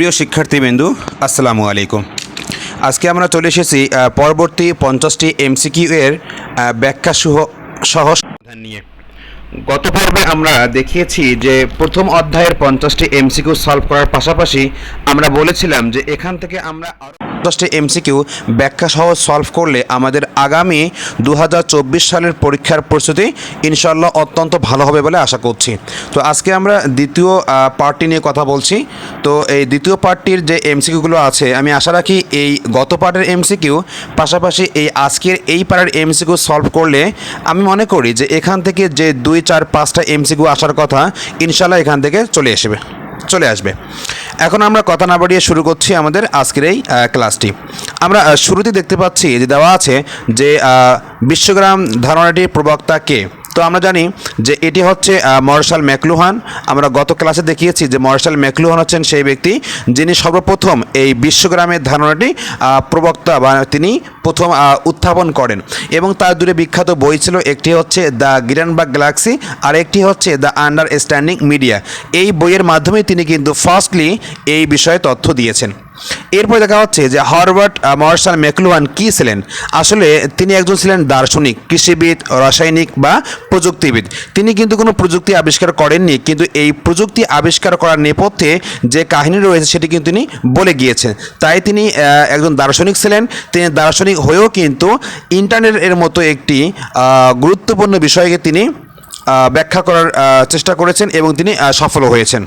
প্রিয় শিক্ষার্থীবৃন্দু, আসসালামু আলাইকুম। আজকে আমরা চলে এসেছি পরবর্তী পঞ্চাশটি এমসিকিউ এর ব্যাখ্যা সহ সহ, সমাধান নিয়ে। গত পর্বে আমরা দেখিয়েছি যে প্রথম অধ্যায়ের পঞ্চাশটি এমসিকিউ সলভ করার পাশাপাশি আমরা বলেছিলাম যে এখান থেকে আমরা আরও পঞ্চাশটি এমসিকিউ ব্যাখ্যা সহ সলভ করলে আমাদের আগামী দু হাজার চব্বিশ সালের পরীক্ষার প্রস্তুতি ইনশাল্লাহ অত্যন্ত ভালো হবে বলে আশা করছি। তো আজকে আমরা দ্বিতীয় পার্টটি নিয়ে কথা বলছি। তো এই দ্বিতীয় পার্টটির যে এমসিকিউগুলো আছে, আমি আশা রাখি এই গত পার্টের এমসিকিউ পাশাপাশি এই আজকের এই পার্টের এমসিকিউ সলভ করলে আমি মনে করি যে এখান থেকে যে দুই, চার, পাঁচটা এমসিকিউ আসার কথা ইনশাল্লাহ এখান থেকে চলে আসবে চলে আসবে। এখন আমরা কথা না বাড়িয়ে শুরু করছি আমাদের আজকের এই ক্লাসটি। আমরা শুরুতে দেখতে পাচ্ছি যে দেওয়া আছে যে বিশ্বগ্রাম ধারণাটির প্রবক্তা কে? তো আমরা জানি যে এটি হচ্ছে মার্শাল ম্যাকলুহান। আমরা গত ক্লাসে দেখিয়েছি যে মার্শাল ম্যাকলুহান হচ্ছেন সেই ব্যক্তি যিনি সর্বপ্রথম এই বিশ্বগ্রামের ধারণাটি প্রবক্তা বা তিনি প্রথম উত্থাপন করেন। এবং তার দুটো বিখ্যাত বই ছিল, একটি হচ্ছে দ্য গিরানবাগ গ্যালাক্সি আর একটি হচ্ছে দ্য আন্ডারস্ট্যান্ডিং মিডিয়া। এই বইয়ের মাধ্যমে তিনি কিন্তু ফার্স্টলি এই বিষয়ে তথ্য দিয়েছেন। এরপর দেখা হচ্ছে যে আহ, মার্শাল ম্যাকলুহান কি ছিলেন? আসলে তিনি একজন ছিলেন দার্শনিক কৃষিবিদ রাসায়নিক বা প্রযুক্তিবিদ। তিনি কিন্তু কোনো প্রযুক্তি আবিষ্কার করেননি কিন্তু এই প্রযুক্তি আবিষ্কার করার নেপথ্যে যে কাহিনী রয়েছে সেটি কিন্তু তিনি বলে গিয়েছেন। তাই তিনি একজন দার্শনিক ছিলেন। তিনি দার্শনিক হয়েও কিন্তু ইন্টারনেট এর মতো একটি গুরুত্বপূর্ণ বিষয়কে তিনি ব্যাখ্যা করার চেষ্টা করেছেন এবং তিনি সফল হয়েছেন।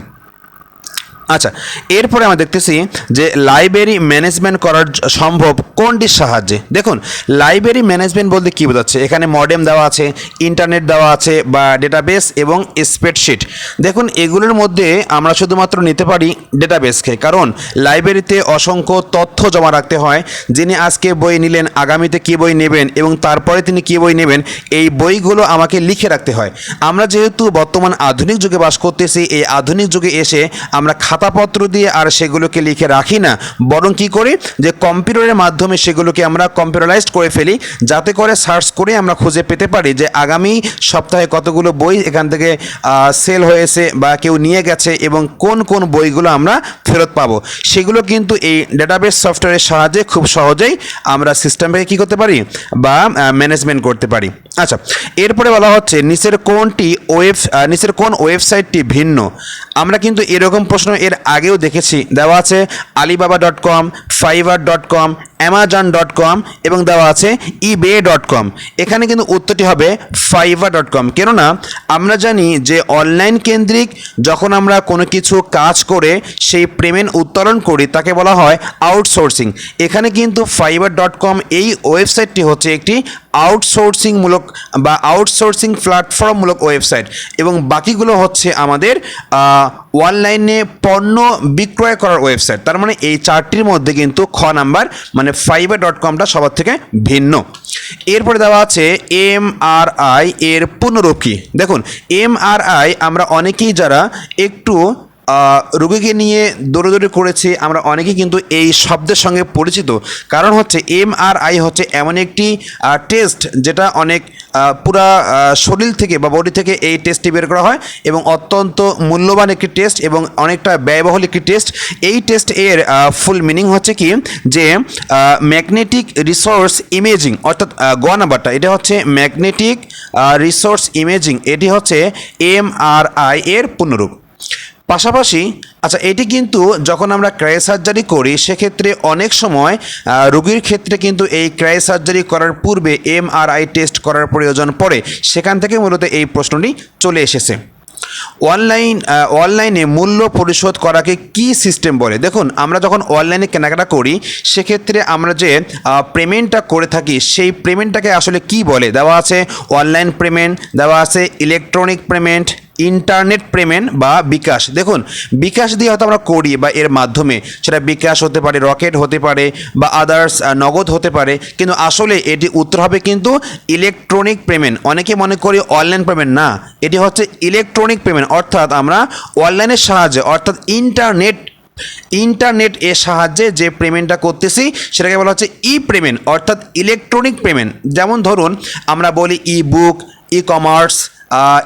আচ্ছা এরপরে আমরা দেখতেছি যে লাইব্রেরি ম্যানেজমেন্ট করার সম্ভব কোনটির সাহায্যে? দেখুন লাইব্রেরি ম্যানেজমেন্ট বলতে কী বোঝাচ্ছে? এখানে মডেম দেওয়া আছে ইন্টারনেট দেওয়া আছে বা ডেটাবেস এবং স্প্রেডশিট দেখুন, এগুলোর মধ্যে আমরা শুধুমাত্র নিতে পারি ডেটাবেসকে কারণ লাইব্রেরিতে অসংখ্য তথ্য জমা রাখতে হয়। যিনি আজকে বই নিলেন, আগামীতে কী বই নেবেন এবং তারপরে তিনি কী বই নেবেন, এই বইগুলো আমাকে লিখে রাখতে হয়। আমরা যেহেতু বর্তমান আধুনিক যুগে বাস করতেছি, এই আধুনিক যুগে এসে আমরা খাতাপত্র দিয়ে আর সেগুলোকে লিখে রাখি না। বরং কি করি যে কম্পিউটারের মাধ্যমে সেগুলোকে আমরা কম্পিউটারাইজড করে ফেলি, যাতে করে সার্চ করে আমরা খুঁজে পেতে পারি যে আগামী সপ্তাহে কতগুলো বই এখান থেকে সেল হয়েছে বা কেউ নিয়ে গেছে এবং কোন কোন বইগুলো আমরা ফেরত পাবো। সেগুলো কিন্তু এই ডেটাবেস সফটওয়্যারের সাহায্যে খুব সহজেই আমরা সিস্টেমটাকে কী করতে পারি বা ম্যানেজমেন্ট করতে পারি। আচ্ছা এরপরে বলা হচ্ছে, নিচের কোনটি ওয়েব নিচের কোন ওয়েবসাইটটি ভিন্ন? আমরা কিন্তু এরকম প্রশ্ন এর আগেও দেখেছি। দেওয়া আছে Alibaba dot com Fiverr dot com Amazon dot com এবং দেওয়া আছে ইবে ডট কম এখানে কিন্তু উত্তরটি হবে ফাইবার ডট কম কেননা আমরা জানি যে অনলাইন কেন্দ্রিক যখন আমরা কোনো কিছু কাজ করে সেই পেমেন্ট উত্তোলন করি, তাকে বলা হয় আউটসোর্সিং এখানে কিন্তু ফাইবার ডট কম এই ওয়েবসাইটটি হচ্ছে একটি আউটসোর্সিংমূলক বা আউটসোর্সিং প্ল্যাটফর্মমূলক ওয়েবসাইট এবং বাকিগুলো হচ্ছে আমাদের অনলাইনে পণ্য বিক্রয় করার ওয়েবসাইট তার মানে এই চারটির মধ্যে কিন্তু খ নাম্বার মানে ফাইবার ডট কমটা সবার থেকে ভিন্ন। এরপরে দেওয়া আছে এম আর আই এর পুনরূপ দেখুন, এম আর আই আমরা অনেকেই যারা একটু রোগীকে নিয়ে দৌড়দৌড়ি করেছি। আমরা অনেকেই কিন্তু এই শব্দের সঙ্গে পরিচিত। কারণ হচ্ছে এম আর আই হচ্ছে এমন একটি টেস্ট যেটা অনেক পুরা শরীর থেকে বা বডি থেকে এই টেস্টটি বের করা হয় এবং অত্যন্ত মূল্যবান একটি টেস্ট এবং অনেকটা ব্যয়বহুল একটি টেস্ট এই টেস্ট এর ফুল মিনিং হচ্ছে কি? যে ম্যাগনেটিক রিসোর্স ইমেজিং অর্থাৎ গ এটা হচ্ছে ম্যাগনেটিক রিসোর্স ইমেজিং এটি হচ্ছে এম আর আই এর পুনরূপ পাশাপাশি আচ্ছা এটি কিন্তু যখন আমরা ক্রাই সার্জারি করি, সেক্ষেত্রে অনেক সময় রোগীর ক্ষেত্রে কিন্তু এই ক্রাই সার্জারি করার পূর্বে এমআরআই টেস্ট করার প্রয়োজন পড়ে। সেখান থেকে মূলত এই প্রশ্নটি চলে এসেছে। অনলাইন অনলাইনে মূল্য পরিশোধ করাকে কি সিস্টেম বলে? দেখুন, আমরা যখন অনলাইনে কেনাকাটা করি, সেক্ষেত্রে আমরা যে পেমেন্টটা করে থাকি, সেই পেমেন্টটাকে আসলে কি বলে? দেওয়া আছে অনলাইন পেমেন্ট, দেওয়া আছে ইলেকট্রনিক পেমেন্ট ইন্টারনেট পেমেন্ট বা বিকাশ। দেখুন, বিকাশ দিয়ে হয়তো আমরা করি বা এর মাধ্যমে, সেটা বিকাশ হতে পারে, রকেট হতে পারে বা আদার্স নগদ হতে পারে, কিন্তু আসলে এটি উত্তর হবে কিন্তু ইলেকট্রনিক পেমেন্ট অনেকে মনে করি অনলাইন পেমেন্ট না, এটি হচ্ছে ইলেকট্রনিক পেমেন্ট অর্থাৎ আমরা অনলাইনের সাহায্যে, অর্থাৎ ইন্টারনেট ইন্টারনেট এর সাহায্যে যে পেমেন্টটা করতেছি, সেটাকে বলা হচ্ছে ই পেমেন্ট অর্থাৎ ইলেকট্রনিক পেমেন্ট যেমন ধরুন, আমরা বলি ই বুক ই কমার্স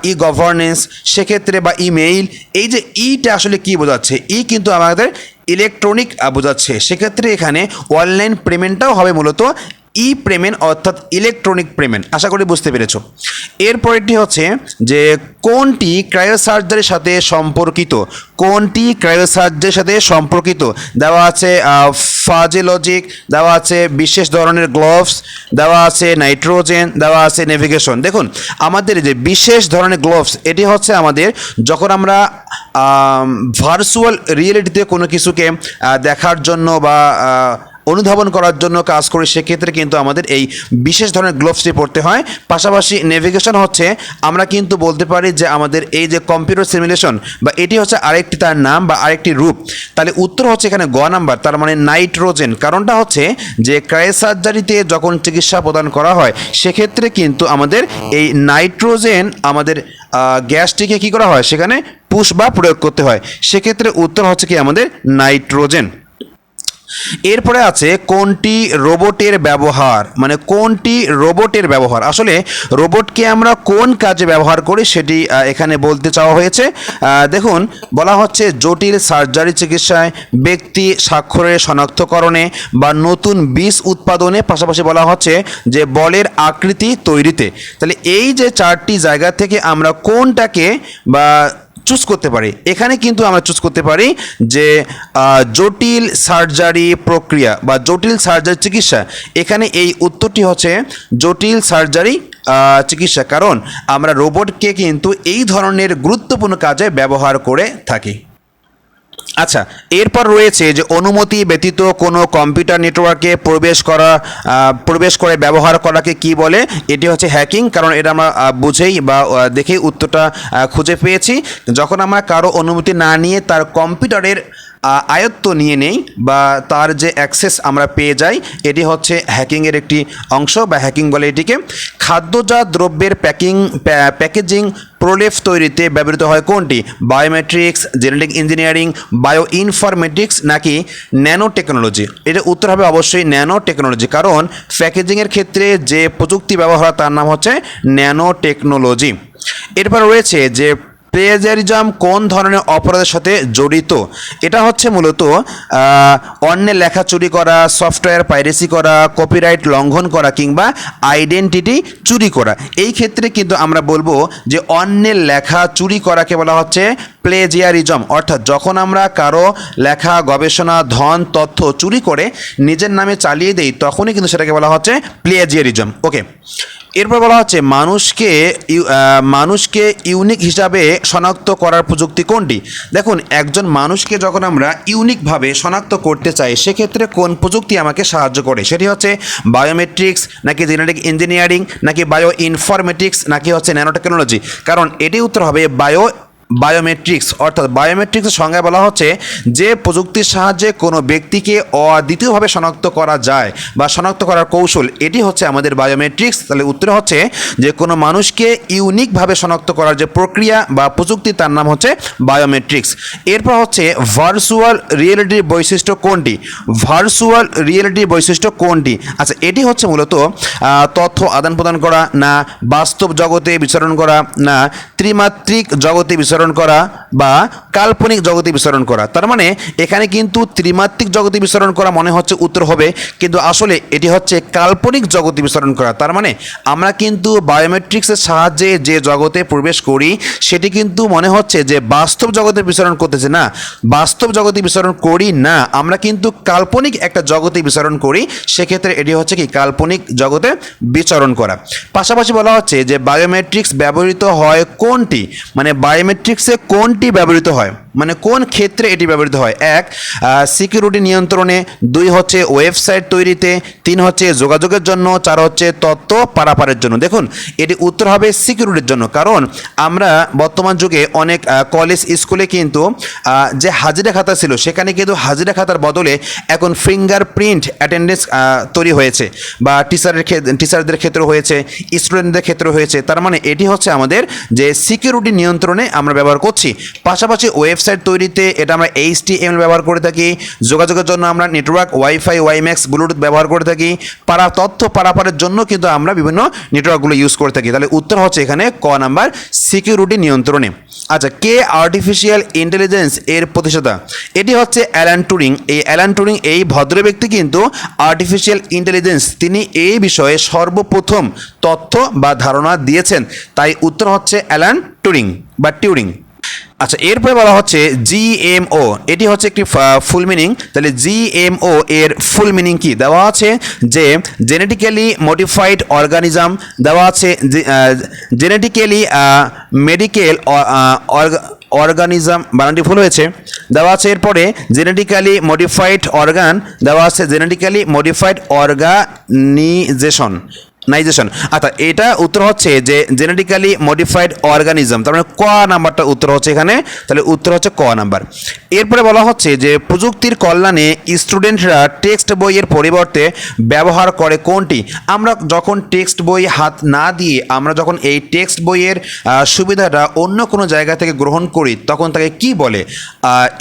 ই গভর্নেন্স সেক্ষেত্রে বা ইমেইল এই যে ইটা আসলে কি বোঝাচ্ছে? ই কিন্তু আমাদের ইলেকট্রনিক বোঝাচ্ছে। সেক্ষেত্রে এখানে অনলাইন পেমেন্টটাও হবে মূলত ই পেমেন্ট অর্থাৎ ইলেকট্রনিক পেমেন্ট আশা করি বুঝতে পেরেছ। এরপরেরটি হচ্ছে যে কোনটি ক্রায়োসার্জারির সাথে সম্পর্কিত? কোনটি ক্রায়োসার্জারির সাথে সম্পর্কিত? দেওয়া আছে ফাজিলজিক দেওয়া আছে বিশেষ ধরনের গ্লোভস দেওয়া আছে নাইট্রোজেন দেওয়া আছে নেভিগেশন দেখুন, আমাদের যে বিশেষ ধরনের গ্লোভস এটি হচ্ছে আমাদের যখন আমরা ভার্চুয়াল রিয়েলিটিতে কোনো কিছুকে দেখার জন্য বা অনুধাবন করার জন্য কাজ করি, সেক্ষেত্রে কিন্তু আমাদের এই বিশেষ ধরনের গ্লোভসটি পড়তে হয়। পাশাপাশি নেভিগেশন হচ্ছে, আমরা কিন্তু বলতে পারি যে আমাদের এই যে কম্পিউটার সিমুলেশন বা এটি হচ্ছে আরেকটি তার নাম বা আরেকটি রূপ। তাহলে উত্তর হচ্ছে এখানে গ নাম্বার, তার মানে নাইট্রোজেন কারণটা হচ্ছে যে ক্রায়োসার্জারিতে যখন চিকিৎসা প্রদান করা হয়, সেক্ষেত্রে কিন্তু আমাদের এই নাইট্রোজেন আমাদের গ্যাসটিকে কী করা হয়? সেখানে পুশ বা প্রয়োগ করতে হয়। সেক্ষেত্রে উত্তর হচ্ছে কি আমাদের নাইট্রোজেন এরপরে আছে কোনটি রোবটের ব্যবহার? মানে কোনটি রোবটের ব্যবহার? আসলে রোবটকে আমরা কোন কাজে ব্যবহার করি সেটি এখানে বলতে চাওয়া হয়েছে। দেখুন, বলা হচ্ছে জটিল সার্জারি চিকিৎসায় ব্যক্তি স্বাক্ষরের শনাক্তকরণে বা নতুন বীজ উৎপাদনে, পাশাপাশি বলা হচ্ছে যে বলের আকৃতি তৈরিতে। তাহলে এই যে চারটি জায়গা থেকে আমরা কোনটাকে বা চুজ করতে পারি। এখানে কিন্তু আমরা চুজ করতে পারি যে জটিল সার্জারি প্রক্রিয়া বা জটিল সার্জারি চিকিৎসা। এখানে এই উত্তরটি হচ্ছে জটিল সার্জারি চিকিৎসা। কারণ আমরা রোবটকে কিন্তু এই ধরনের গুরুত্বপূর্ণ কাজে ব্যবহার করে থাকি। আচ্ছা এরপর রয়েছে যে অনুমতি ব্যতীত কোনো কম্পিউটার নেটওয়ার্কে প্রবেশ করা প্রবেশ করে ব্যবহার করাকে কি বলে? এটি হচ্ছে হ্যাকিং, কারণ এটা আমরা বুঝেই বা দেখেই উত্তরটা খুঁজে পেয়েছি। যখন আমরা কারও অনুমতি না নিয়ে তার কম্পিউটারের আয়ত্ত নিয়ে নেই বা তার যে অ্যাক্সেস আমরা পেয়ে যাই, এটি হচ্ছে হ্যাকিংয়ের একটি অংশ বা হ্যাকিং বলে এটিকে। খাদ্যজাত দ্রব্যের প্যাকিং প্যাকেজিং প্রলেপ তৈরিতে ব্যবহৃত হয় কোনটি? Biometrics, genetic engineering bio informatics নাকি ন্যানো টেকনোলজি এটা উত্তর হবে অবশ্যই ন্যানো টেকনোলজি কারণ প্যাকেজিংয়ের ক্ষেত্রে যে প্রযুক্তি ব্যবহার তার নাম হচ্ছে ন্যানো টেকনোলজি এরপর রয়েছে যে প্লেজারিজম কোন ধরনের অপরাধের সাথে জড়িত? এটা হচ্ছে মূলত অন্যের লেখা চুরি করা, সফটওয়্যার পাইরেসি করা, কপিরাইট লঙ্ঘন করা কিংবা আইডেন্টিটি চুরি করা। এই ক্ষেত্রে কিন্তু আমরা বলব যে অন্যের লেখা চুরি করাকে বলা হচ্ছে প্লেজিয়ারিজম। অর্থাৎ যখন আমরা কারও লেখা, গবেষণা, ধন, তথ্য চুরি করে নিজের নামে চালিয়ে দেই, তখনই কিন্তু সেটাকে বলা হচ্ছে প্লেজিয়ারিজম। ওকে। এরপর বলা হচ্ছে, মানুষকে মানুষকে ইউনিক হিসাবে শনাক্ত করার প্রযুক্তি কোনটি? দেখুন, একজন মানুষকে যখন আমরা ইউনিকভাবে শনাক্ত করতে চাই, সেক্ষেত্রে কোন প্রযুক্তি আমাকে সাহায্য করে? সেটি হচ্ছে বায়োমেট্রিক্স নাকি জেনেটিক ইঞ্জিনিয়ারিং নাকি বায়ো ইনফরমেটিক্স নাকি হচ্ছে ন্যানোটেকনোলজি কারণ এটি উত্তর হবে বায়ো বায়োমেট্রিক্স অর্থাৎ বায়োমেট্রিক্সের সংজ্ঞায় বলা হচ্ছে যে প্রযুক্তির সাহায্যে কোনো ব্যক্তিকে অদ্বিতীয়ভাবে শনাক্ত করা যায় বা শনাক্ত করার কৌশল, এটি হচ্ছে আমাদের বায়োমেট্রিক্স তাহলে উত্তর হচ্ছে যে কোনো মানুষকে ইউনিকভাবে শনাক্ত করার যে প্রক্রিয়া বা প্রযুক্তি, তার নাম হচ্ছে বায়োমেট্রিক্স এরপর হচ্ছে ভার্চুয়াল রিয়েলিটির বৈশিষ্ট্য কোনটি? ভার্চুয়াল রিয়েলিটির বৈশিষ্ট্য কোনটি? আচ্ছা এটি হচ্ছে মূলত তথ্য আদান প্রদান করা, না বাস্তব জগতে বিচরণ করা, না ত্রিমাত্রিক জগতে বিচরণ করা বা কাল্পনিক জগতে বিচরণ করা। তার মানে এখানে কিন্তু ত্রিমাত্রিক জগতে বিচরণ করা মনে হচ্ছে উত্তর হবে, কিন্তু আসলে এটি হচ্ছে কাল্পনিক জগতে বিচরণ করা। তার মানে আমরা কিন্তু বায়োমেট্রিক্সের সাহায্যে যে জগতে প্রবেশ করি, সেটি কিন্তু মনে হচ্ছে যে বাস্তব জগতে বিচরণ করতেছে না। বাস্তব জগতে বিচরণ করি না, আমরা কিন্তু কাল্পনিক একটা জগতে বিচরণ করি, সেক্ষেত্রে এটি হচ্ছে কি কাল্পনিক জগতে বিচরণ করা। পাশাপাশি বলা হচ্ছে যে বায়োমেট্রিক্স ব্যবহৃত হয় কোনটি? মানে বায়োমেট্রিক্সে কোনটি ব্যবহৃত হয়? মানে কোন ক্ষেত্রে এটি ব্যবহৃত হয়? এক সিকিউরিটি নিয়ন্ত্রণে, দুই হচ্ছে ওয়েবসাইট তৈরিতে, তিন হচ্ছে যোগাযোগের জন্য, চার হচ্ছে তথ্য পারাপারের জন্য। দেখুন, এটি উত্তর হবে সিকিউরিটির জন্য। কারণ আমরা বর্তমান যুগে অনেক কলেজ স্কুলে কিন্তু যে হাজিরা খাতা ছিল, সেখানে কিন্তু হাজিরা খাতার বদলে এখন ফিঙ্গার প্রিন্ট অ্যাটেন্ডেন্স তৈরি হয়েছে বা টিচারের টিচারদের ক্ষেত্রে হয়েছে স্টুডেন্টদের ক্ষেত্রে হয়েছে। তার মানে এটি হচ্ছে আমাদের যে সিকিউরিটি নিয়ন্ত্রণে আমরা ব্যবহার করছি। পাশাপাশি ওয়েবসাইট ওয়েবসাইট তৈরিতে এটা আমরা এইচ টি এম ব্যবহার করে থাকি। যোগাযোগের জন্য আমরা নেটওয়ার্ক ওয়াইফাই ওয়াইম্যাক্স ব্লুটুথ ব্যবহার করে থাকি। পারা তথ্য, পারাপারের জন্য কিন্তু আমরা বিভিন্ন নেটওয়ার্কগুলো ইউজ করে থাকি। তাহলে উত্তর হচ্ছে এখানে ক নাম্বার সিকিউরিটি নিয়ন্ত্রণে। আচ্ছা কে আর্টিফিশিয়াল ইন্টেলিজেন্স এর প্রতিষ্ঠাতা? এটি হচ্ছে অ্যালান টুরিং। এই অ্যালান টুরিং এই ভদ্র ব্যক্তি কিন্তু আর্টিফিশিয়াল ইন্টেলিজেন্স তিনি এই বিষয়ে সর্বপ্রথম তথ্য বা ধারণা দিয়েছেন। তাই উত্তর হচ্ছে অ্যালান টুরিং বা টিউরিং আচ্ছা এরপরে বলা হচ্ছে জিএমও এটি হচ্ছে একটি ফুল মিনিং তাহলে জিএমও এর ফুল মিনিং কি? দেওয়া আছে যে জেনেটিক্যালি মডিফাইড অর্গানিজম দেওয়া আছে জেনেটিক্যালি মেডিকেল অর্গানিজম বানানটি ভুল হয়েছে। দেওয়া আছে এরপরে জেনেটিক্যালি মডিফাইড অর্গান দেওয়া আছে জেনেটিক্যালি মডিফাইড অর্গানিজেশন নাইজেশন আচ্ছা এটা উত্তর হচ্ছে যে জেনেটিক্যালি মডিফাইড অর্গানিজম তার মানে ক নাম্বারটা উত্তর হচ্ছে এখানে, তাহলে উত্তর হচ্ছে ক নাম্বার। এরপরে বলা হচ্ছে যে প্রযুক্তির কল্যাণে স্টুডেন্টরা টেক্সট বইয়ের পরিবর্তে ব্যবহার করে কোনটি? আমরা যখন টেক্সট বই হাত না দিয়ে, আমরা যখন এই টেক্সট বইয়ের সুবিধাটা অন্য কোনো জায়গা থেকে গ্রহণ করি, তখন তাকে কি বলে?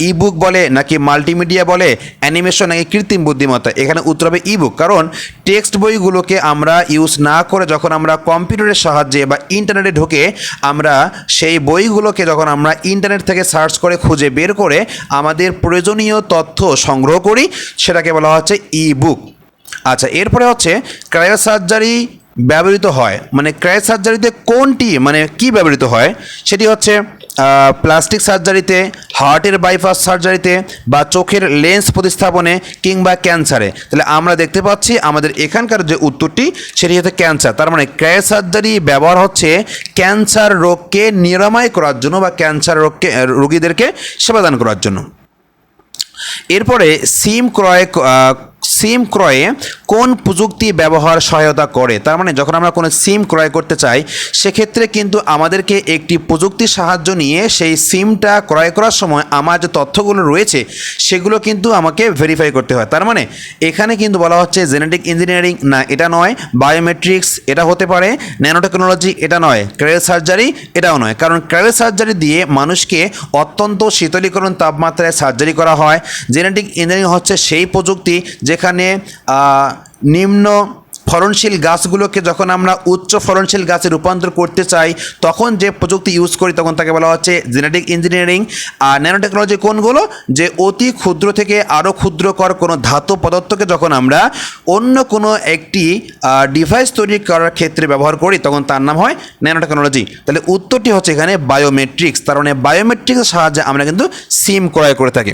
ইবুক বলে নাকি মাল্টিমিডিয়া বলে? অ্যানিমেশন নাকি কৃত্রিম বুদ্ধিমত্তা? এখানে উত্তর হবে ইবুক কারণ টেক্সট বইগুলোকে আমরা ইউজ না করে যখন আমরা কম্পিউটারের সাহায্যে বা ইন্টারনেটে ঢুকে আমরা সেই বইগুলোকে যখন আমরা ইন্টারনেট থেকে সার্চ করে খুঁজে বের করে আমাদের প্রয়োজনীয় তথ্য সংগ্রহ করি, সেটাকে বলা হচ্ছে ই বুক আচ্ছা এরপরে হচ্ছে ক্রায়ো সার্জারি ব্যবহৃত হয়। মানে ক্রায়ো সার্জারিতে কোনটি মানে কি ব্যবহৃত হয়? সেটি হচ্ছে প্লাস্টিক সার্জারিতে হার্টের বাইপাস সার্জারিতে বা চোখের লেন্স প্রতিস্থাপনে কিংবা ক্যান্সারে তাহলে আমরা দেখতে পাচ্ছি আমাদের এখানকার যে উত্তরটি, সেটি হচ্ছে ক্যান্সার তার মানে ক্রায়ো সার্জারি ব্যবহার হচ্ছে ক্যান্সার রোগকে নিরাময় করার জন্য বা ক্যান্সার রোগকে রোগীদেরকে সেবাদান করার জন্য। এরপরে সিম ক্রয় সিম ক্রয়ে কোন প্রযুক্তি ব্যবহার সহায়তা করে? তার মানে যখন আমরা কোনো সিম ক্রয় করতে চাই, সেক্ষেত্রে কিন্তু আমাদেরকে একটি প্রযুক্তির সাহায্য নিয়ে সেই সিমটা ক্রয় করার সময় আমার যে তথ্যগুলো রয়েছে, সেগুলো কিন্তু আমাকে ভেরিফাই করতে হয়। তার মানে এখানে কিন্তু বলা হচ্ছে জেনেটিক ইঞ্জিনিয়ারিং না, এটা নয়। বায়োমেট্রিক্স এটা হতে পারে। ন্যানো টেকনোলজি এটা নয়। ক্রায়ো সার্জারি এটাও নয়। কারণ ক্রায়ো সার্জারি দিয়ে মানুষকে অত্যন্ত শীতলীকরণ তাপমাত্রায় সার্জারি করা হয়। জেনেটিক ইঞ্জিনিয়ারিং হচ্ছে সেই প্রযুক্তি যেখানে নিম্ন ফলনশীল গাছগুলোকে যখন আমরা উচ্চ ফলনশীল গাছে রূপান্তর করতে চাই, তখন যে প্রযুক্তি ইউজ করি তখন তাকে বলা হচ্ছে জেনেটিক ইঞ্জিনিয়ারিং আর ন্যানো টেকনোলজি কোনগুলো? যে অতি ক্ষুদ্র থেকে আরও ক্ষুদ্রকর কোনো ধাতু পদার্থকে যখন আমরা অন্য কোনো একটি ডিভাইস তৈরি করার ক্ষেত্রে ব্যবহার করি, তখন তার নাম হয় ন্যানো টেকনোলজি তাহলে উত্তরটি হচ্ছে এখানে বায়োমেট্রিক্স তার মানে বায়োমেট্রিক্সের সাহায্যে আমরা কিন্তু সিম ক্রয় করে থাকি।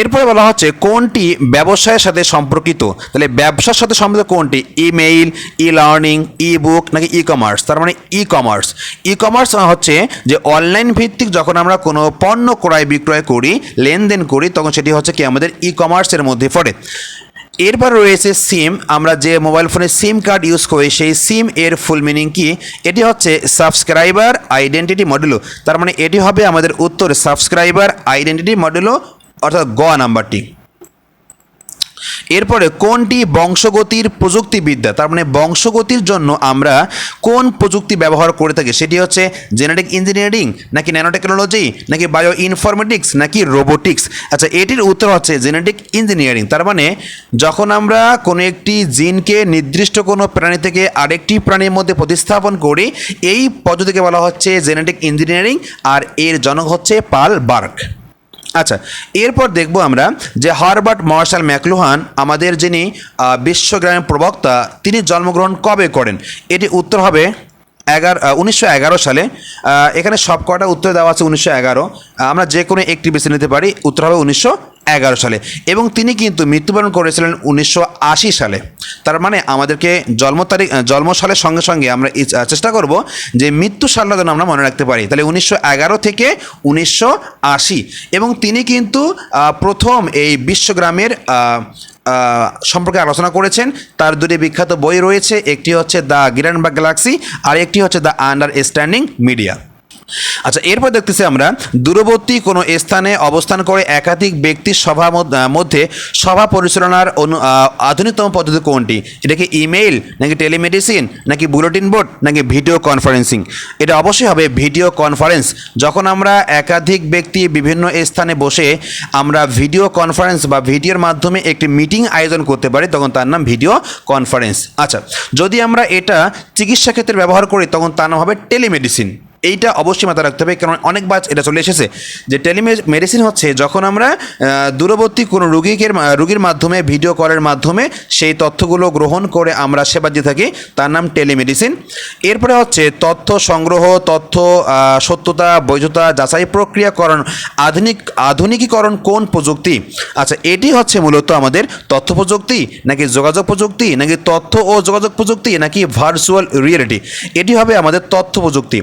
এরপরে বলা হচ্ছে কোনটি ব্যবসায়ের সাথে সম্পর্কিত? তাহলে ব্যবসার সাথে সম্পর্কিত কোনটি? ইমেইল ই লার্নিং ই বুক নাকি ই কমার্স তার মানে ই কমার্স ই কমার্স হচ্ছে যে অনলাইন ভিত্তিক যখন আমরা কোনো পণ্য ক্রয় বিক্রয় করি, লেনদেন করি, তখন সেটি হচ্ছে কি আমাদের ই কমার্সের মধ্যে পড়ে। এরপর রয়েছে সিম। আমরা যে মোবাইল ফোনে সিম কার্ড ইউজ করি, সেই সিম এর ফুল মিনিং কি? এটি হচ্ছে সাবস্ক্রাইবার আইডেন্টিটি মডেলও তার মানে এটি হবে আমাদের উত্তর সাবস্ক্রাইবার আইডেন্টিটি মডেলও অর্থাৎ গ নাম্বারটি। এরপরে কোনটি বংশগতির প্রযুক্তিবিদ্যা? তার মানে বংশগতির জন্য আমরা কোন প্রযুক্তি ব্যবহার করে থাকি? সেটি হচ্ছে জেনেটিক ইঞ্জিনিয়ারিং নাকি ন্যানোটেকনোলজি নাকি বায়ো ইনফরমেটিক্স নাকি রোবোটিক্স আচ্ছা এটির উত্তর হচ্ছে জেনেটিক ইঞ্জিনিয়ারিং তার মানে যখন আমরা কোনো একটি জিনকে নির্দিষ্ট কোনো প্রাণী থেকে আরেকটি প্রাণীর মধ্যে প্রতিস্থাপন করি, এই পদ্ধতিকে বলা হচ্ছে জেনেটিক ইঞ্জিনিয়ারিং আর এর জনক হচ্ছে পাল বার্ক। আচ্ছা এরপর দেখব আমরা যে হারবার্ট মার্শাল ম্যাকলুহান, আমাদের যিনি বিশ্বগ্রামের প্রবক্তা, তিনি জন্মগ্রহণ কবে করেন? এটি উত্তর হবে এগারো উনিশশো সালে। এখানে সব কটা উত্তর দেওয়া আছে উনিশশো এগারো। আমরা যে কোনো একটি বেছে নিতে পারি, উত্তর হবে উনিশশো এগারো সালে। এবং তিনি কিন্তু মৃত্যুবরণ করেছিলেন উনিশশো আশি সালে। তার মানে আমাদেরকে জন্ম তারিখ জন্ম সালের সঙ্গে সঙ্গে আমরা চেষ্টা করব যে মৃত্যু সালটা যেন আমরা মনে রাখতে পারি। তাহলে উনিশশো এগারো থেকে উনিশশো আশি। এবং তিনি কিন্তু প্রথম এই বিশ্বগ্রামের সম্পর্কে আলোচনা করেছেন। তার দুটি বিখ্যাত বই রয়েছে। একটি হচ্ছে দ্য গিরানবাগ গ্যালাক্সি, আর একটি হচ্ছে দ্য আন্ডারস্ট্যান্ডিং মিডিয়া। আচ্ছা এরপর দেখতেছি আমরা, দূরবর্তী কোনো স্থানে অবস্থান করে একাধিক ব্যক্তির সভা মধ্যে সভা পরিচালনার অনু- আধুনিকতম পদ্ধতি কোনটি? এটা কি ইমেইল, নাকি টেলিমেডিসিন, নাকি বুলেটিন বোর্ড, নাকি ভিডিও কনফারেন্সিং? এটা অবশ্যই হবে ভিডিও কনফারেন্স। যখন আমরা একাধিক ব্যক্তি বিভিন্ন স্থানে বসে আমরা ভিডিও কনফারেন্স বা ভিডিওর মাধ্যমে একটি মিটিং আয়োজন করতে পারি, তখন তার নাম ভিডিও কনফারেন্স। আচ্ছা যদি আমরা এটা চিকিৎসা ক্ষেত্রে ব্যবহার করি, তখন তার নাম হবে টেলিমেডিসিন। এইটা অবশ্যই মাথায় রাখতে হবে, কারণ অনেকবার এটা চলে এসেছে। যে টেলিমে মেডিসিন হচ্ছে, যখন আমরা দূরবর্তী কোনো রুগীকে রুগীর মাধ্যমে ভিডিও কলের মাধ্যমে সেই তথ্যগুলো গ্রহণ করে আমরা সেবা দিয়ে থাকি, তার নাম টেলিমেডিসিন এরপরে হচ্ছে, তথ্য সংগ্রহ, তথ্য সত্যতা, বৈধতা, যাচাই প্রক্রিয়াকরণ, আধুনিক, আধুনিকীকরণ কোন প্রযুক্তি? আচ্ছা এটি হচ্ছে মূলত আমাদের তথ্য প্রযুক্তি, নাকি যোগাযোগ প্রযুক্তি, নাকি তথ্য ও যোগাযোগ প্রযুক্তি, নাকি ভার্চুয়াল রিয়েলিটি এটি হবে আমাদের তথ্য প্রযুক্তি।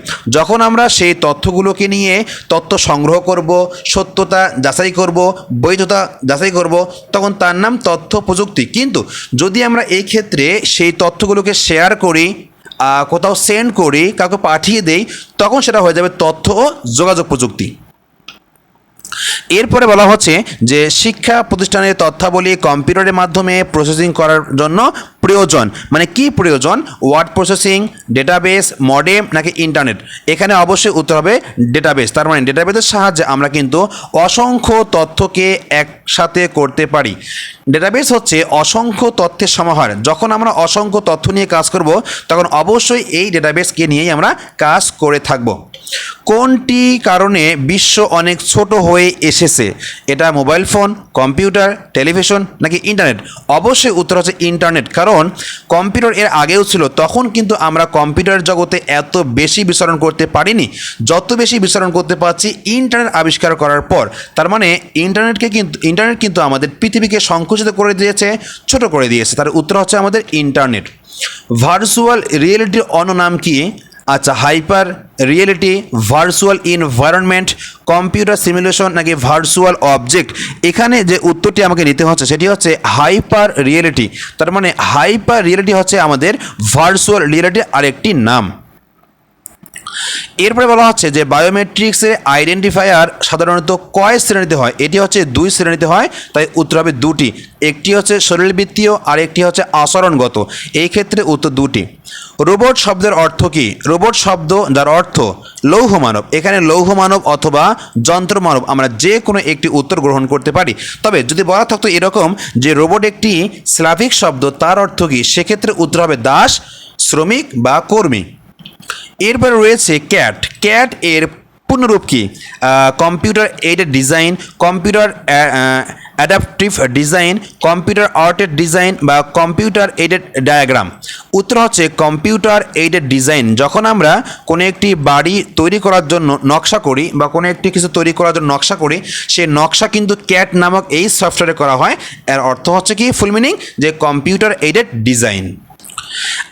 যখন আমরা সেই তথ্যগুলোকে নিয়ে তথ্য সংগ্রহ করব, সত্যতা যাচাই করব, বৈধতা যাচাই করব, তখন তার নাম তথ্য প্রযুক্তি। কিন্তু যদি আমরা এই ক্ষেত্রে সেই তথ্যগুলোকে শেয়ার করি কোথাও সেন্ড করি, কাউকে পাঠিয়ে দেই, তখন সেটা হয়ে যাবে তথ্য ও যোগাযোগ প্রযুক্তি। এরপরে বলা হচ্ছে যে শিক্ষা প্রতিষ্ঠানের তথ্যাবলী কম্পিউটারের মাধ্যমে প্রসেসিং করার জন্য প্রয়োজন। মানে কি প্রয়োজন? ওয়ার্ড প্রসেসিং ডেটাবেস মডেম নাকি ইন্টারনেট এখানে অবশ্যই উত্তর হবে ডেটাবেস তার মানে ডেটাবেসের সাহায্যে আমরা কিন্তু অসংখ্য তথ্যকে একসাথে করতে পারি। ডেটাবেস হচ্ছে অসংখ্য তথ্যের সমাহার। যখন আমরা অসংখ্য তথ্য নিয়ে কাজ করব, তখন অবশ্যই এই ডেটাবেসকে নিয়েই আমরা কাজ করে থাকব। কোনটি কারণে বিশ্ব অনেক ছোট হয়ে এসেছে? এটা মোবাইল ফোন, কম্পিউটার, টেলিভিশন নাকি ইন্টারনেট? অবশ্যই উত্তর হচ্ছে ইন্টারনেট, কারণ কম্পিউটার এর আগেও ছিল, তখন কিন্তু আমরা কম্পিউটার জগতে এত বেশি বিচরণ করতে পারিনি। যত বেশি বিচরণ করতে পারছি, ইন্টারনেট আবিষ্কার করার পর। তার মানে ইন্টারনেটকে কিন্তু ইন্টারনেট কিন্তু আমাদের পৃথিবীকে সংকুচিত করে দিয়েছে, ছোট করে দিয়েছে। তার উত্তর হচ্ছে আমাদের ইন্টারনেট। ভার্চুয়াল রিয়েলিটির অন্য নাম কি? আচ্ছা hyper reality, virtual environment computer simulation নাকি ভার্চুয়াল অবজেক্ট, এখানে যে উত্তরটি আমাকে নিতে হচ্ছে সেটি হচ্ছে হাইপার রিয়েলিটি। তার মানে হাইপার রিয়েলিটি হচ্ছে আমাদের ভার্চুয়াল রিয়েলিটির আরেকটি নাম। এরপরে বলা হচ্ছে যে বায়োমেট্রিক্সের আইডেন্টিফায়ার সাধারণত কয় শ্রেণীতে হয়? এটি হচ্ছে দুই শ্রেণীতে হয়, তাই উত্তর হবে দুটি। একটি হচ্ছে শরীরবৃত্তীয় আর একটি হচ্ছে আচরণগত। এই ক্ষেত্রে উত্তর দুটি। রোবট শব্দের অর্থ কি? রোবট শব্দ যার অর্থ লৌহ মানব। এখানে লৌহ মানব অথবা যন্ত্র মানব আমরা যে কোনো একটি উত্তর গ্রহণ করতে পারি। তবে যদি বলা থাকতো এরকম যে রোবট একটি স্লাভিক শব্দ, তার অর্থ কি? সেক্ষেত্রে উত্তর হবে দাস, শ্রমিক বা কর্মী। এরপরে রয়েছে ক্যাট ক্যাট এর পূর্ণরূপ কি? Computer aided design computer adaptive design computer aided design বা কম্পিউটার এইডেড ডায়াগ্রাম উত্তর হচ্ছে কম্পিউটার এইডেড ডিজাইন যখন আমরা কোনো একটি বাড়ি তৈরি করার জন্য নকশা করি বা কোনো একটি কিছু তৈরি করার জন্য নকশা করি, সে নকশা কিন্তু ক্যাট নামক এই সফটওয়্যারে করা হয়। এর অর্থ হচ্ছে কি? ফুল মিনিং যে কম্পিউটার এইডেড ডিজাইন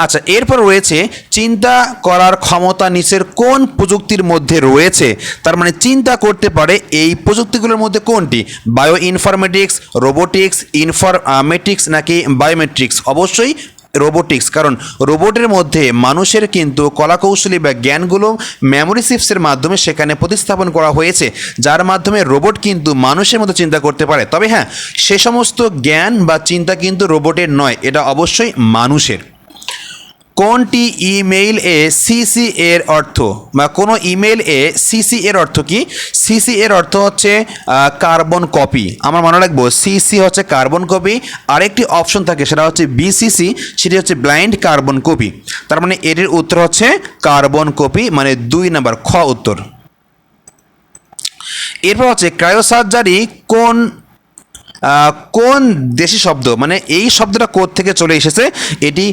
আচ্ছা এরপর রয়েছে চিন্তা করার ক্ষমতা নিচের কোন প্রযুক্তির মধ্যে রয়েছে? তার মানে চিন্তা করতে পারে এই প্রযুক্তিগুলোর মধ্যে কোনটি? বায়ো ইনফরমেটিক্স রোবোটিক্স, ইনফরমেটিক্স নাকি বায়োমেট্রিক্স? অবশ্যই রোবোটিক্স, কারণ রোবটের মধ্যে মানুষের কিন্তু কলাকৌশলী বা জ্ঞানগুলো মেমোরি চিপসের মাধ্যমে সেখানে প্রতিস্থাপন করা হয়েছে, যার মাধ্যমে রোবট কিন্তু মানুষের মতো চিন্তা করতে পারে। তবে হ্যাঁ সে সমস্ত জ্ঞান বা চিন্তা কিন্তু রোবটের নয়, এটা অবশ্যই মানুষের। কোনটি ইমেইল এ সিসি এর অর্থ? বা কোনো ইমেইল এ সিসি এর অর্থ কি? সিসি এর অর্থ হচ্ছে কার্বন কপি। আমরা মনে রাখব, সিসি হচ্ছে কার্বন কপি। আরেকটি অপশন থাকে, সেটা হচ্ছে বিসিসি, সেটি হচ্ছে ব্লাইন্ড কার্বন কপি। তার মানে এটির উত্তর হচ্ছে কার্বন কপি মানে দুই নাম্বার খ উত্তর। এরপর হচ্ছে, ক্রায়োসার্জারি কোন কোন দেশি শব্দ মানে এই শব্দটা কোথ থেকে চলে এসেছে? এটি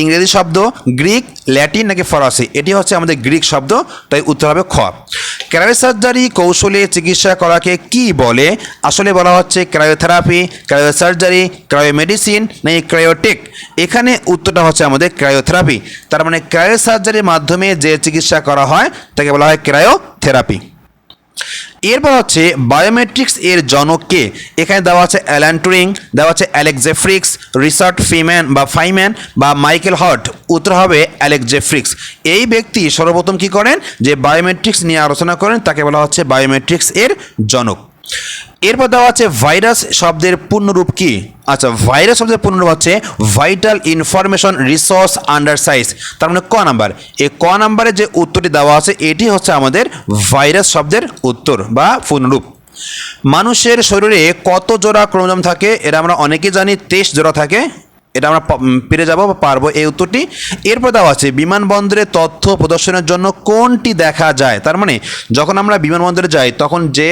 ইংরেজি শব্দ, গ্রিক, ল্যাটিন নাকি ফরাসি? এটি হচ্ছে আমাদের গ্রিক শব্দ, তাই উত্তর হবে খ। ক্রায়োসার্জারি কৌশলে চিকিৎসা করাকে কি বলে? আসলে বলা হচ্ছে ক্রায়োথেরাপি, ক্রায়োসার্জারি, ক্রায়োমেডিসিন নাকি ক্রায়োটেক? এখানে উত্তরটা হচ্ছে আমাদের ক্রায়োথেরাপি। তার মানে ক্রায়োসার্জারির মাধ্যমে যে চিকিৎসা করা হয়, তাকে বলা হয় ক্রায়োথেরাপি। এরপর হচ্ছে বায়োমেট্রিক্স এর জনককে এখানে দেওয়া আছে অ্যালান টুরিং, দেওয়া আছে অ্যালেক জেফ্রিক্স, রিচার্ড ফিম্যান বা ফাইম্যান বা মাইকেল হট উত্তর হবে অ্যালেকজেফ্রিক্স এই ব্যক্তি সর্বপ্রথম কি করেন? যে বায়োমেট্রিক্স নিয়ে আলোচনা করেন, তাকে বলা হচ্ছে বায়োমেট্রিক্স এর জনক। এরপর দেওয়া আছে ভাইরাস শব্দের পূর্ণরূপ কি? আচ্ছা ভাইরাস শব্দের পূর্ণরূপ হচ্ছে vital information resource under siege তার মানে ক নাম্বার? এই ক নাম্বারে যে উত্তরটি দেওয়া আছে, এটি হচ্ছে আমাদের ভাইরাস শব্দের উত্তর বা পূর্ণরূপ। মানুষের শরীরে কত জোড়া ক্রোমোজোম থাকে এরা আমরা অনেকেই জানি, তেইশ জোড়া থাকে। এটা আমরা পেরে যাব বা পারব এই উত্তরটি। এরপর দেওয়া আছে, বিমানবন্দরে তথ্য প্রদর্শনের জন্য কোনটি দেখা যায়? তার মানে যখন আমরা বিমানবন্দরে যাই, তখন যে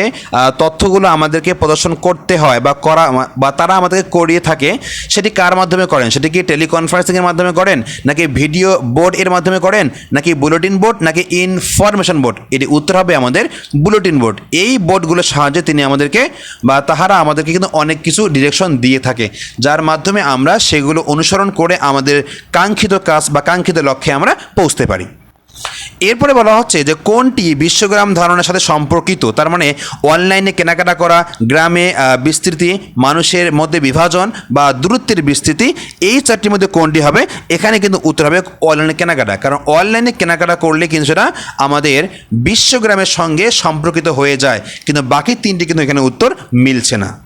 তথ্যগুলো আমাদেরকে প্রদর্শন করতে হয় বা করা, বা তারা আমাদেরকে করিয়ে থাকে, সেটি কার মাধ্যমে করেন? সেটি কি টেলিকনফারেন্সিংয়ের মাধ্যমে করেন? নাকি ভিডিও বোর্ড এর মাধ্যমে করেন? নাকি বুলেটিন বোর্ড? নাকি ইনফরমেশন বোর্ড? এটি উত্তর হবে আমাদের বুলেটিন বোর্ড। এই বোর্ডগুলোর সাহায্যে তিনি আমাদেরকে বা তাহারা আমাদেরকে কিন্তু অনেক কিছু ডিরেকশন দিয়ে থাকে, যার মাধ্যমে আমরা সেগুলো অনুসরণ করে আমাদের কাঙ্ক্ষিত কাজ বা কাঙ্ক্ষিত লক্ষ্যে আমরা পৌঁছতে পারি। এরপরে বলা হচ্ছে যে কোনটি বিশ্বগ্রাম ধারণার সাথে সম্পর্কিত? তার মানে অনলাইনে কেনাকাটা করা, গ্রামে বিস্তৃতি, মানুষের মধ্যে বিভাজন বা দূরত্বের বিস্তৃতি, এই চারটির মধ্যে কোনটি হবে? এখানে কিন্তু উত্তর হবে অনলাইনে কেনাকাটা। কারণ অনলাইনে কেনাকাটা করলে কিন্তু সেটা আমাদের বিশ্বগ্রামের সঙ্গে সম্পর্কিত হয়ে যায়। কিন্তু বাকি তিনটি কিন্তু এখানে উত্তর মিলছে না।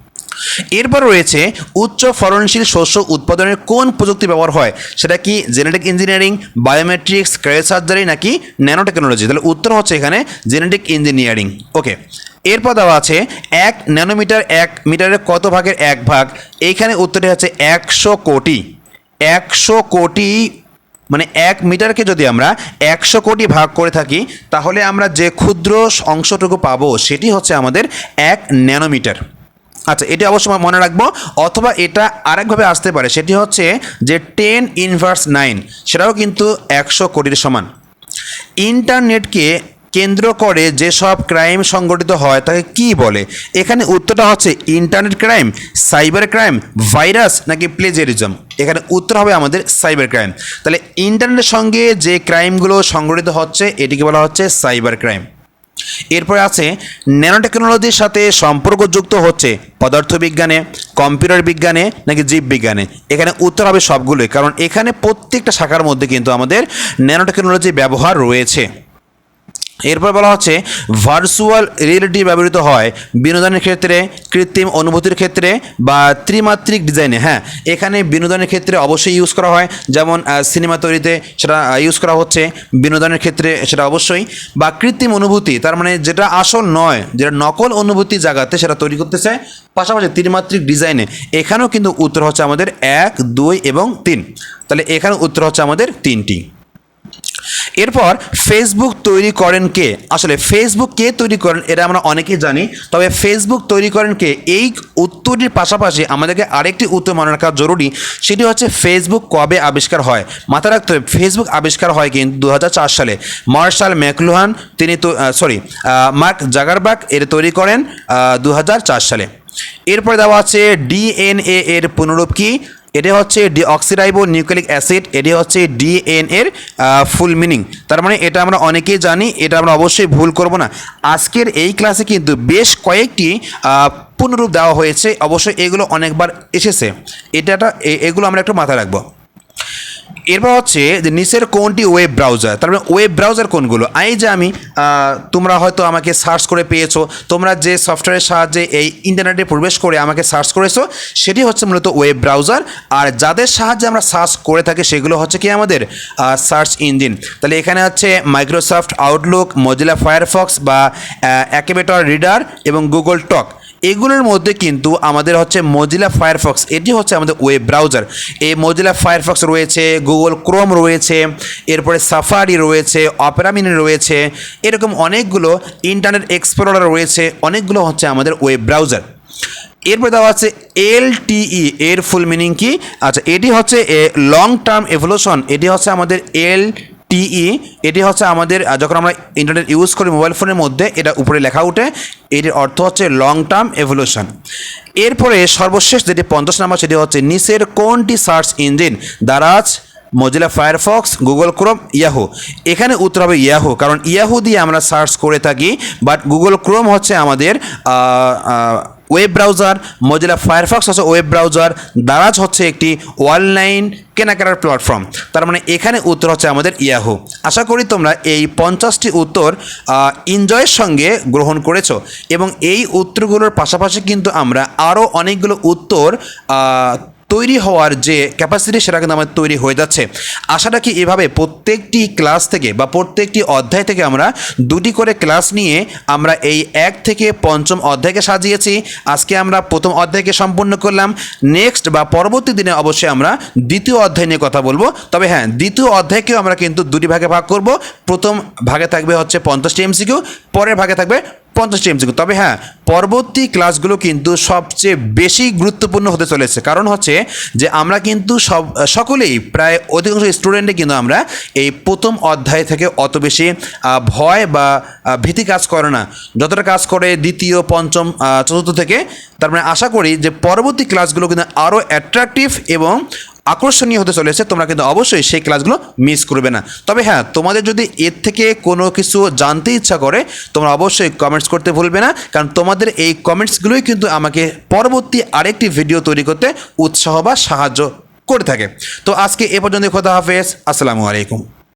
এরপর রয়েছে উচ্চ ফলনশীল শস্য উৎপাদনের কোন প্রযুক্তি ব্যবহার হয়? সেটা কি genetic engineering biometrics cryo surgery নাকি ন্যানো টেকনোলজি তাহলে উত্তর হচ্ছে এখানে জেনেটিক ইঞ্জিনিয়ারিং ওকে এরপর দেওয়া আছে এক ন্যানোমিটার এক মিটারের কত ভাগের এক ভাগ? এইখানে উত্তরটি হচ্ছে একশো কোটি। একশো কোটি মানে এক মিটারকে যদি আমরা একশো কোটি ভাগ করে থাকি, তাহলে আমরা যে ক্ষুদ্র অংশটুকু পাবো, সেটি হচ্ছে আমাদের এক ন্যানোমিটার আচ্ছা এটা অবশ্যই মনে রাখব, অথবা এটা আরেকভাবে আসতে পারে, সেটি হচ্ছে যে টেন ইনভার্স নাইন সেটাও কিন্তু একশো কোটির সমান। ইন্টারনেটকে কেন্দ্র করে যেসব ক্রাইম সংগঠিত হয়, তাকে কি বলে? এখানে উত্তরটা হচ্ছে internet crime cyber crime virus নাকি প্লেজারিজম এখানে উত্তর হবে আমাদের সাইবার ক্রাইম তাহলে ইন্টারনেটের সঙ্গে যে ক্রাইমগুলো সংগঠিত হচ্ছে, এটিকে বলা হচ্ছে সাইবার ক্রাইম এরপরে আছে ন্যানো টেকনোলজির সাথে সম্পর্কযুক্ত হচ্ছে পদার্থবিজ্ঞানে কম্পিউটার বিজ্ঞানে, নাকি জীববিজ্ঞানে এখানে উত্তর হবে সবগুলোই, কারণ এখানে প্রত্যেকটা শাখার মধ্যে কিন্তু আমাদের ন্যানো টেকনোলজির ব্যবহার রয়েছে। এরপর বলা হচ্ছে ভার্চুয়াল রিয়েলিটি ব্যবহৃত হয় বিনোদনের ক্ষেত্রে, কৃত্রিম অনুভূতির ক্ষেত্রে বা ত্রিমাত্রিক ডিজাইনে হ্যাঁ এখানে বিনোদনের ক্ষেত্রে অবশ্যই ইউজ করা হয়। যেমন সিনেমা তৈরিতে সেটা ইউজ করা হচ্ছে। বিনোদনের ক্ষেত্রে সেটা অবশ্যই। বা কৃত্রিম অনুভূতি, তার মানে যেটা আসল নয়, যেটা নকল অনুভূতি জায়গাতে সেটা তৈরি করতেছে, পাশাপাশি ত্রিমাত্রিক ডিজাইনে এখানেও কিন্তু উত্তর হচ্ছে আমাদের এক, দুই এবং তিন। তাহলে এখানে উত্তর হচ্ছে আমাদের তিনটি। এরপর ফেসবুক তৈরি করেন কে? আসলে ফেসবুক কে তৈরি করেন, এটা আমরা অনেকেই জানি, তবে ফেসবুক তৈরি করেন কে? এই উত্তরটির পাশাপাশি আমাদেরকে আরেকটি উত্তর মনে রাখা জরুরি, সেটি হচ্ছে ফেসবুক কবে আবিষ্কার হয়? মাথায় রাখতে হবে ফেসবুক আবিষ্কার হয় কিন্তু দু হাজার চার সালে। মার্শাল ম্যাকলুহান, তিনি তো সরি মার্ক জাগারবাগ, এর তৈরি করেন দু হাজার চার সালে। এরপরে দেওয়া আছে, ডিএনএ এর পুনরূপ কি? এটি হচ্ছে ডিঅক্সিরাইবো নিউক্লিক অ্যাসিড এটি হচ্ছে ডিএনএর ফুল মিনিং তার মানে এটা আমরা অনেকেই জানি, এটা আমরা অবশ্যই ভুল করব না। আজকের এই ক্লাসে কিন্তু বেশ কয়েকটি পুনরূপ দেওয়া হয়েছে। অবশ্যই এগুলো অনেকবার এসেছে। এটা এগুলো আমরা একটু মাথায় রাখব। এরপর হচ্ছে যে নিচের কোনটি ওয়েব ব্রাউজার তার মানে ওয়েব ব্রাউজার কোনগুলো? এই যে আমি তোমরা হয়তো আমাকে সার্চ করে পেয়েছ, তোমরা যে সফটওয়্যারের সাহায্যে এই ইন্টারনেটে প্রবেশ করে আমাকে সার্চ করেছ, সেটি হচ্ছে মূলত ওয়েব ব্রাউজার আর যাদের সাহায্যে আমরা সার্চ করে থাকি, সেগুলো হচ্ছে কি আমাদের সার্চ ইঞ্জিন তাহলে এখানে হচ্ছে মাইক্রোসফট আউটলুক মজিলা ফায়ারফক্স বা অ্যাকেবেটর রিডার এবং গুগল টক এগুলোর মধ্যে কিন্তু আমাদের হচ্ছে মজিলা ফায়ারফক্স এটি হচ্ছে আমাদের ওয়েব ব্রাউজার এই মজিলা ফায়ারফক্স রয়েছে গুগল ক্রোম রয়েছে, এরপরে সাফারি রয়েছে অপেরা মিনি রয়েছে, এরকম অনেকগুলো ইন্টারনেট এক্সপ্লোরার রয়েছে, অনেকগুলো হচ্ছে আমাদের ওয়েব ব্রাউজার এরপরে দেওয়া আছে এলটিই, এর ফুল মিনিং কি? আচ্ছা এটি হচ্ছে লং টার্ম এভলিউশন এটি হচ্ছে আমাদের এল টিই, এটি হচ্ছে আমাদের যখন আমরা ইন্টারনেট ইউজ করি মোবাইল ফোনের মধ্যে, এটা উপরে লেখা ওঠে এটির অর্থ হচ্ছে লং টার্ম এভলিউশন এরপরে সর্বশেষ যেটি পঞ্চাশ নাম্বার, সেটি হচ্ছে নিচের কোনটি search engine Daraz Mozilla Firefox Google Chrome Yahoo এখানে উত্তর হবে ইয়াহু কারণ ইয়াহু দিয়ে আমরা সার্চ করে থাকি বাট গুগল ক্রোম হচ্ছে আমাদের ওয়েব ব্রাউজার মজিলা ফায়ারফক্স হচ্ছে ওয়েব ব্রাউজার দারাজ হচ্ছে একটি অনলাইন কেনাকাটার প্ল্যাটফর্ম তার মানে এখানে উত্তর হচ্ছে আমাদের ইয়াহু আশা করি তোমরা এই পঞ্চাশটি উত্তর এনজয়ের সঙ্গে গ্রহণ করেছ। এবং এই উত্তরগুলোর পাশাপাশি কিন্তু আমরা আরও অনেকগুলো উত্তর তৈরি হওয়ার যে ক্যাপাসিটি সেটা কিন্তু আমাদের তৈরি হয়ে যাচ্ছে। আশাটা কি এভাবে প্রত্যেকটি ক্লাস থেকে বা প্রত্যেকটি অধ্যায় থেকে আমরা দুটি করে ক্লাস নিয়ে আমরা এই এক থেকে পঞ্চম অধ্যায়কে সাজিয়েছি। আজকে আমরা প্রথম অধ্যায়কে সম্পূর্ণ করলাম। নেক্সট বা পরবর্তী দিনে অবশ্যই আমরা দ্বিতীয় অধ্যায় নিয়ে কথা বলব। তবে হ্যাঁ দ্বিতীয় অধ্যায়কেও আমরা কিন্তু দুটি ভাগে ভাগ করব। প্রথম ভাগে থাকবে হচ্ছে পঞ্চাশটি এমসিকিউ পরের ভাগে থাকবে পঞ্চাশটি এমসিকিউ তবে হ্যাঁ পরবর্তী ক্লাসগুলো কিন্তু সবচেয়ে বেশি গুরুত্বপূর্ণ হতে চলেছে। কারণ হচ্ছে যে আমরা কিন্তু সব, সকলেই প্রায় অধিকাংশ স্টুডেন্টে কিন্তু আমরা এই প্রথম অধ্যায় থেকে অত বেশি ভয় বা ভীতি কাজ করে না। যতটা কাজ করে দ্বিতীয়, পঞ্চম চতুর্থ থেকে। তার মানে আশা করি যে পরবর্তী ক্লাসগুলো কিন্তু আরও অ্যাট্রাকটিভ এবং আকর্ষণীয় হতে চলেছে, তোমরা কিন্তু অবশ্যই সেই ক্লাসগুলো মিস করবে না। তবে হ্যাঁ তোমাদের যদি এর থেকে কোনো কিছু জানতে ইচ্ছা করে, তোমরা অবশ্যই কমেন্টস করতে ভুলবে না, কারণ তোমাদের এই কমেন্টসগুলোই কিন্তু আমাকে পরবর্তী আরেকটি ভিডিও তৈরি করতে উৎসাহ বা সাহায্য করে থাকে। তো আজকে এ পর্যন্ত কথা হাফেজ, আসসালামু আলাইকুম।